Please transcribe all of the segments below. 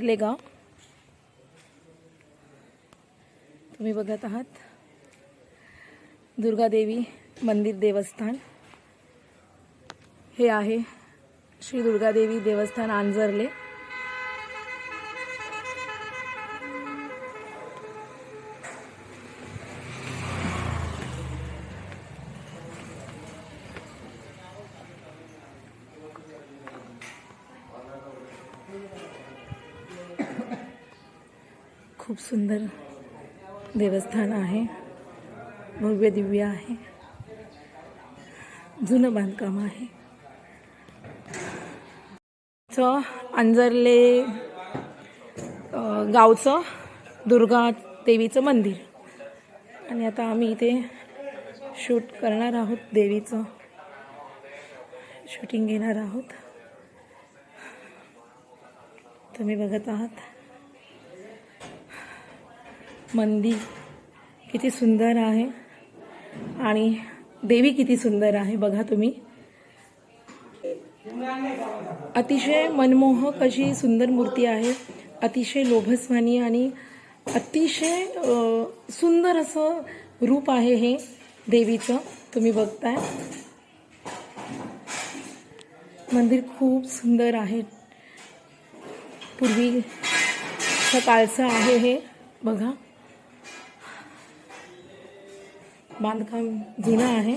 लेगाव तुम्ही बघत आहात. दुर्गादेवी मंदिर देवस्थान. हे आहे श्री दुर्गादेवी देवस्थान आंजरले. खूप सुंदर देवस्थान आहे. भव्य दिव्य आहे. जुनं बांधकाम आहे. अंजरले गावचं दुर्गा देवीचं मंदिर. आणि आता आम्ही इथे शूट करणार आहोत देवीचं. शूटिंग घेणार आहोत. तुम्ही बघत आहात. मंदिर किती सुंदर आहे आणि देवी किती सुंदर आहे बघा तुम्ही. अतिशय मनमोहक अशी सुंदर मूर्ती आहे अतिशय लोभस्वानी आणि अतिशय सुंदर असं रूप आहे हे देवीचं. तुम्ही बघताय. मंदिर खूप सुंदर आहे. पूर्वी काळसं आहे हे. बघा. बांधकाम जुनं आहे.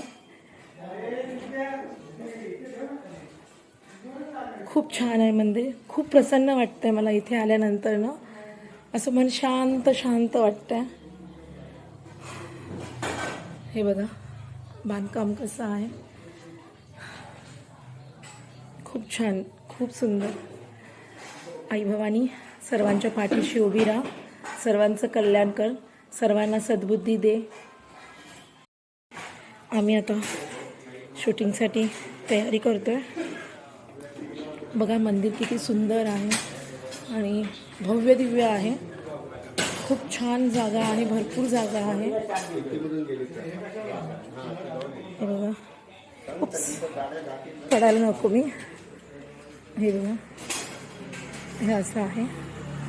खूप छान आहे मंदिर. खूप प्रसन्न वाटतंय मला इथे आल्यानंतर ना. असं मन शांत शांत वाटतंय. हे बघा बांधकाम कसं आहे. खूप छान खूप सुंदर. आई भवानी सर्वांच्या पाठीशी उभी राहा. सर्वांचं कल्याण कर. सर्वांना सद्बुद्धी दे. आम्ही आता शूटिंगसाठी तयारी करतोय. बघा मंदिर किती सुंदर आहे आणि भव्य दिव्य आहे. खूप छान जागा आणि भरपूर जागा आहे. हे बघा. उप्स. पडायला नको मी. हे बघा. हे असं आहे.